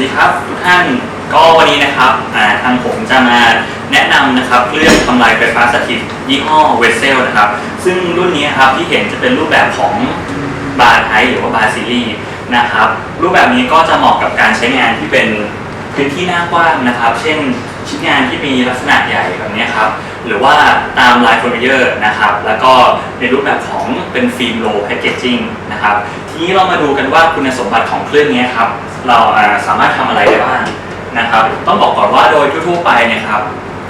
วัสดีครับทุกท่านก็วันนี้นะครับทางผมจะมาแนะนำนะครับเรื่องทำลายไฟฟ้าสถิตยี่ห้อเวสเซลนะครับ ซึ่งรุ่นนี้ครับที่เห็นจะเป็นรูปแบบของบาร์ไทหรือว่าบาร์ซีรีส์นะครับ รูปแบบนี้ก็จะเหมาะกับการใช้งานที่เป็นพื้นที่หน้ากว้างนะครับ เช่น ชิ้นงานที่มีลักษณะใหญ่แบบนี้ครับ หรือว่าตามลายโฟลเยอร์นะครับ แล้วก็ในรูปแบบของเป็นฟิล์มโลแพคเกจจิ้งนะครับ ทีนี้เรามาดูกันว่าคุณสมบัติของเครื่องนี้ครับ เราสามารถทำอะไรได้บ้างนะครับ ต้องบอกก่อนว่าโดยทั่วๆไปเนี่ยครับ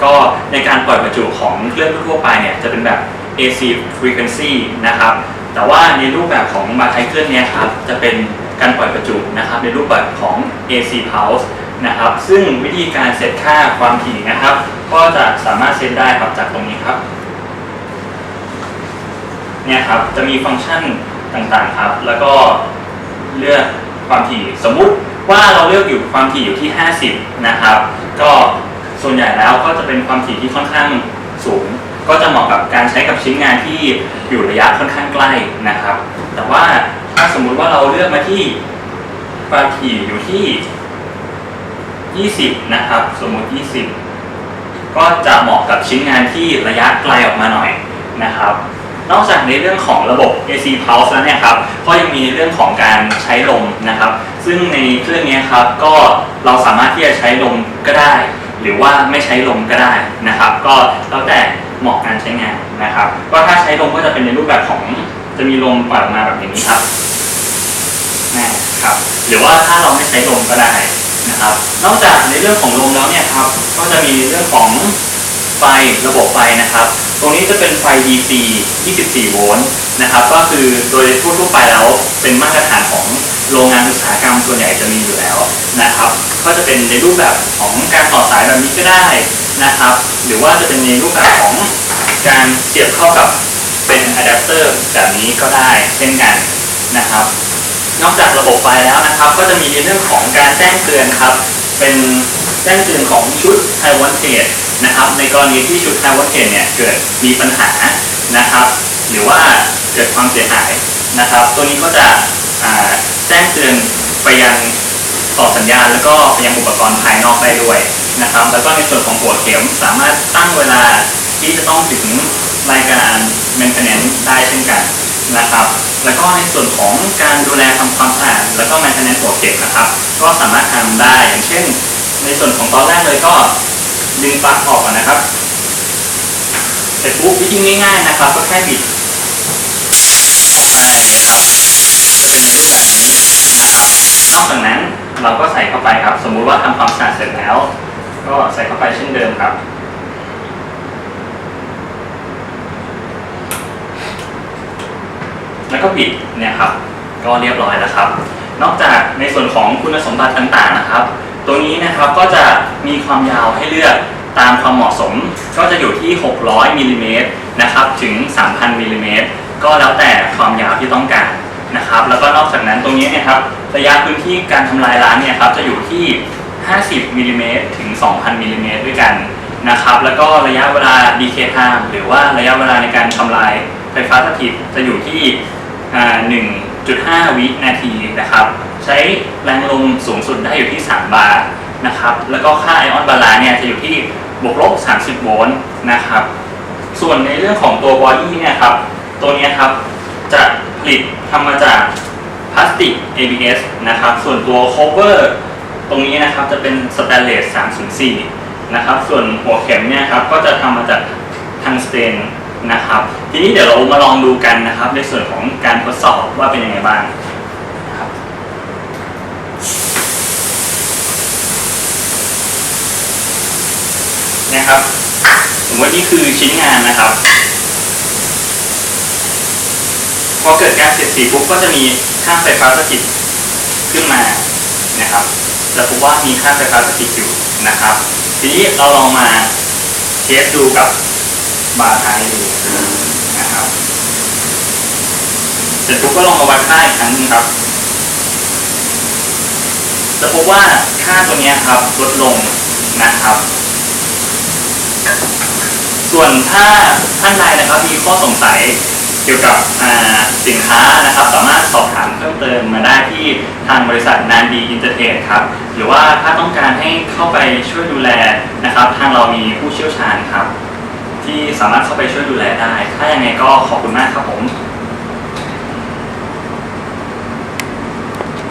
ก็ในการปล่อยประจุของเครื่องทั่วๆไปเนี่ยจะเป็นแบบ AC frequency นะครับ แต่ว่าในรูปแบบของบาร์ไทเครื่องนี้ครับจะเป็นการปล่อยประจุนะครับในรูปแบบของ AC pulse นะครับ ซึ่งวิธีการเซตค่าความถี่นะครับ ก็จะสามารถเซตได้ครับจากตรงนี้ครับเนี่ยครับจะมีฟังก์ชันต่างๆครับ แล้วก็เลือกความถี่สมมุติว่าเราเลือกอยู่ความถี่อยู่ที่ 50 นะครับ ก็ส่วนใหญ่แล้วก็จะเป็นความถี่ที่ค่อนข้างสูง ก็จะเหมาะกับการใช้กับชิ้นงานที่อยู่ระยะค่อนข้างใกล้นะครับ แต่ว่าถ้าสมมุติว่าเราเลือกมาที่ความถี่อยู่ที่ 20 นะครับ สมมุติ 20 ก็จะเหมาะกับชิ้นงานที่ระยะไกลออกมาหน่อยนะครับ นอกจากในเรื่องของระบบ AC Pulse แล้วเนี่ยครับ ก็ยังมีเรื่องของการใช้ลมนะครับ ซึ่งในเครื่องนี้ครับ ก็เราสามารถที่จะใช้ลมก็ได้ หรือว่าไม่ใช้ลมก็ได้นะครับ ก็แล้วแต่เหมาะการใช้งานนะครับ ก็ถ้าใช้ลมก็จะเป็นในรูปแบบของจะมีลมปล่อยออกมาแบบนี้ครับนะครับ หรือว่าถ้าเราไม่ใช้ลมก็ได้ นะครับ นอกจากในเรื่องของลมแล้วเนี่ยครับ ก็จะมีเรื่องของไฟระบบไฟนะครับ ตรงนี้จะเป็นไฟ DC 24 โวลต์นะครับ ก็คือโดยทั่วๆไปแล้วเป็นมาตรฐานของโรงงานอุตสาหกรรมส่วนใหญ่จะมีอยู่แล้วนะครับ ก็จะเป็นในรูปแบบของการต่อสายแบบนี้ก็ได้นะครับ หรือว่าจะเป็นในรูปแบบของการเสียบเข้ากับเป็นอะแดปเตอร์แบบนี้ก็ได้เช่นกันนะครับ นอกจากระบบไฟแล้วนะครับ ก็จะมีในเรื่องของการแจ้งเตือนครับ เป็นแจ้งเตือนของชุด High Voltage นะครับ ในกรณีที่ชุด High Voltage เนี่ยเกิดมีปัญหานะครับ หรือว่าเกิดความเสียหายนะครับ ตัวนี้ก็จะแจ้งเตือนไปยังต่อสัญญาณแล้วก็ไปยังอุปกรณ์ภายนอกได้ด้วยนะครับ แล้วก็ในส่วนของหัวเข็มสามารถตั้งเวลาที่จะต้องถึงรายการ maintenance ได้เช่นกัน นะครับ แล้วก็ในส่วนของการดูแลทำความสะอาดแล้วก็ maintenance หัวเข็มนะครับ ก็สามารถทำได้อย่างเช่น ในส่วนของตอนแรกเลยก็ดึงปลั๊กออกนะครับเสร็จปุ๊บวิธีง่ายๆนะครับ ก็แค่บิดออกมาอย่างนี้ครับจะเป็นในรูปแบบนี้นะครับ นอกจากนั้นเราก็ใส่เข้าไปครับ สมมุติว่าทำความสะอาดเสร็จแล้ว ก็ใส่เข้าไปเช่นเดิมครับ แล้วก็บิดเนี่ยครับก็เรียบร้อยแล้วครับ นอกจากในส่วนของคุณสมบัติต่างๆนะครับ ตัวนี้นะครับก็จะมีความยาวให้เลือกตามความเหมาะสมก็จะอยู่ที่ 600มิลลิเมตรนะครับถึง 3,000มิลลิเมตรก็แล้วแต่ความยาวที่ต้องการนะครับ แล้วก็นอกจากนั้นตรงนี้เนี่ยครับระยะพื้นที่การทำลายล้างเนี่ยครับจะอยู่ที่ 50มิลลิเมตรถึง 2,000มิลลิเมตรด้วยกันนะครับ แล้วก็ระยะเวลา decay time หรือว่าระยะเวลาในการทำลายไฟฟ้าสถิตจะอยู่ที่ 1.5 วินาทีนะครับ ใช้แรงลมสูงสุดได้อยู่ที่ 3 บาร์นะครับ แล้วก็ค่าไอออนบาลานซ์เนี่ยจะอยู่ที่บวกลบ 30 โวลต์นะครับ ส่วนในเรื่องของตัวบอดี้เนี่ยครับ ตัวเนี้ยครับ จะผลิตทำมาจากพลาสติก ABS นะครับ ส่วนตัว cover ตรงนี้นะครับจะเป็นสแตนเลส 304 นะครับ ส่วนหัวเข็มเนี่ยครับก็จะทำมาจากทังสเตน นะครับ ทีนี้เดี๋ยวเรามาลองดูกันนะครับ ในส่วนของการทดสอบว่าเป็นยังไงบ้างนะครับสมมตินี่คือชิ้นงานนะครับ พอเกิดการเสียดสีปุ๊บก็จะมีค่าไฟฟ้าสถิตขึ้นมานะครับจะพบว่ามีค่าไฟฟ้าสถิตอยู่นะครับ ทีนี้เราลองมาเทสดูกับ บาร์ไทยดูนะครับ เสร็จปุ๊บก็ลองมาวัดค่าอีกครั้งนึงครับ จะพบว่าค่าตัวนี้ครับลดลงนะครับ ส่วนถ้าท่านใดนะครับ มีข้อสงสัยเกี่ยวกับสินค้านะครับ สามารถสอบถามเพิ่มเติมมาได้ที่ทางบริษัทนานดีอินเตอร์เทนครับ หรือว่าถ้าต้องการให้เข้าไปช่วยดูแลนะครับ ทางเรามีผู้เชี่ยวชาญครับ ที่สามารถเข้าไปช่วยดูแลได้ ถ้ายังไงก็ขอบคุณมากครับผม